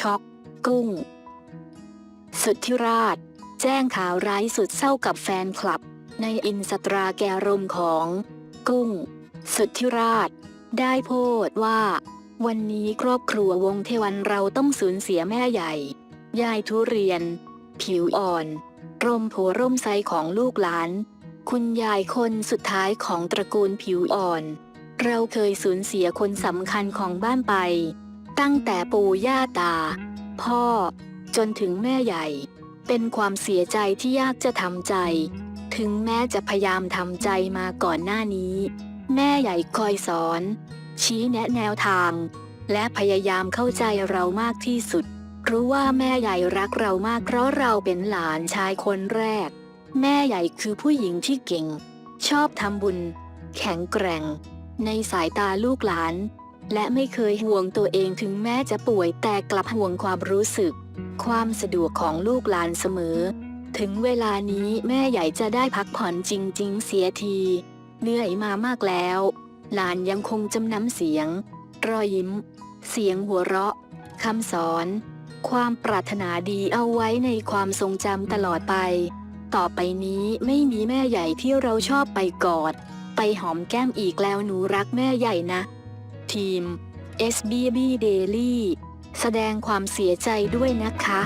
ช็อกกุ้ง สุดที่ราช แจ้งข่าวร้ายสุดเศร้ากับแฟนคลับ ในอินสตราแกรมของ กุ้ง สุดที่ราช ได้โพสต์ว่า วันนี้ครอบครัววงเทวันเราต้องสูญเสียแม่ใหญ่ ยายทุเรียน ผิวอ่อน ร่มโพร่มไซของลูกหลาน คุณยายคนสุดท้ายของตระกูลผิวอ่อน เราเคยสูญเสียคนสำคัญของบ้านไป ตั้งแต่ปู่ย่าตา พ่อ จนถึงแม่ใหญ่ เป็นความเสียใจที่ยากจะทำใจ ถึงแม้จะพยายามทำใจมาก่อนหน้านี้ แม่ใหญ่คอยสอน ชี้แนะแนวทาง และพยายามเข้าใจเรามากที่สุด รู้ว่าแม่ใหญ่รักเรามากเพราะเราเป็นหลานชายคนแรก แม่ใหญ่คือผู้หญิงที่เก่ง ชอบทำบุญ แข็งแกร่ง ในสายตาลูกหลาน และไม่เคยห่วงตัวเองถึงแม้จะป่วยแต่กลับห่วงความรู้สึก ความสะดวกของลูกหลานเสมอ ถึงเวลานี้แม่ใหญ่จะได้พักผ่อนจริง ๆ เสียทีเหนื่อยมามากแล้ว หลานยังคงจำน้ำเสียง รอยยิ้ม เสียงหัวเราะคำสอน ความปรารถนาดีเอาไว้ในความทรงจำตลอดไป ต่อไปนี้ไม่มีแม่ใหญ่ที่เราชอบไปกอด ไปหอมแก้มอีกแล้วหนูรักแม่ใหญ่นะ ทีม SBB Daily แสดงความเสียใจด้วยนะคะ